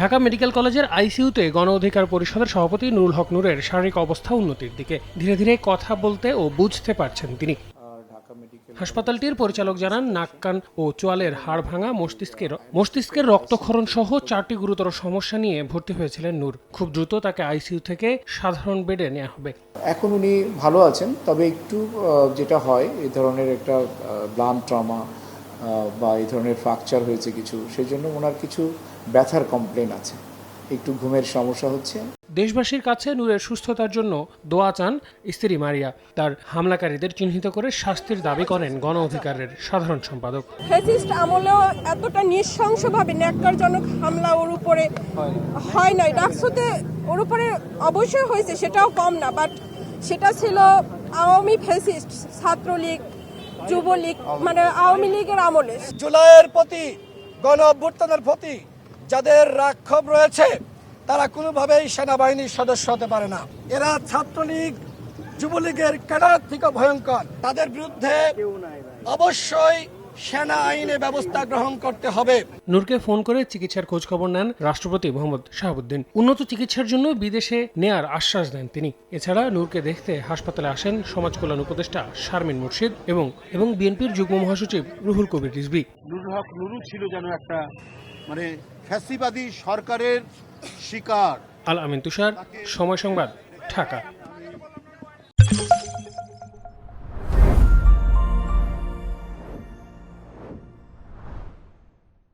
Dhaka medical কলেজের আইসিইউতে গণ অধিকার পরিষদের সভাপতি নুরুল হক নূরের শারীরিক অবস্থা উন্নতির দিকে ধীরে ধীরে কথা বলতে ও বুঝতে পারছেন তিনি। হাসপাতালটির পরিচালক জানান নাক কান ও চোয়ালের হাড় ভাঙা মস্তিষ্কের মস্তিষ্কের রক্তক্ষরণ সহ চারটি গুরুতর সমস্যা নিয়ে ভর্তি হয়েছিলেন নূর। খুব দ্রুত তাকে আইসিইউ থেকে সাধারণ বেডে নেওয়া হবে। এখন উনি ভালো আছেন, তবে একটু যেটা হয় এই ধরনের একটা ব্লান ট্রমা বা এই ধরনের ফ্র্যাকচার হয়েছে কিছু সেই জন্য ওনার কিছু ব্যথার কমপ্লেন আছে। একটু ঘুমের সমস্যা হচ্ছে। দেশবাসীর কাছে নূরের সুস্থতার জন্য দোয়া চান স্ত্রী মারিয়া। তার হামলাকারীদের চিহ্নিত করে শাস্তির দাবি করেন গণ অধিকারের সাধারণ সম্পাদক। ফেসিস্ট আমলেও এতটা নৃশংসভাবে ন্যাক্কারজনক হামলা ওর উপরে হয় নাই। ডাকসুতে ওর উপরে অবশ্যই হয়েছে সেটাও কম না বাট সেটা ছিল আওয়ামী ফেসিস্ট ছাত্রলীগ যুবলীগ মানে আওয়ামী লীগের আমলে। জুলাইয়ের প্রতি গণ অভ্যুত্থানের প্রতি যাদের রাক্ষোভ রয়েছে তারা কোনোভাবেই সেনাবাহিনীর সদস্য হতে পারে না। এরা ছাত্রলীগ যুবলীগের ক্যাডার থেকে ভয়ঙ্কর। তাদের বিরুদ্ধে অবশ্যই সেনা আইনে ব্যবস্থা গ্রহণ করতে হবে। নূরকে ফোন করে চিকিৎসার খোঁজ খবর নেন রাষ্ট্রপতি মোহাম্মদ শাহাবুদ্দিন। উন্নত চিকিৎসার জন্য বিদেশে নেয়ার আশ্বাস দেন তিনি। এছাড়া নূরকে দেখতে হাসপাতালে আসেন সমাজ কল্যাণ উপদেষ্টা শারমিন মুর্শিদ এবং এবং বিএনপির যুগ্ম মহাসচিব রুহুল কবির রিজভি। নুরুল হক নুরু ছিল যেন একটা মানে ফ্যাসিবাদী সরকারের শিকার। আল আমিন তুষার সময় সংবাদ ঢাকা।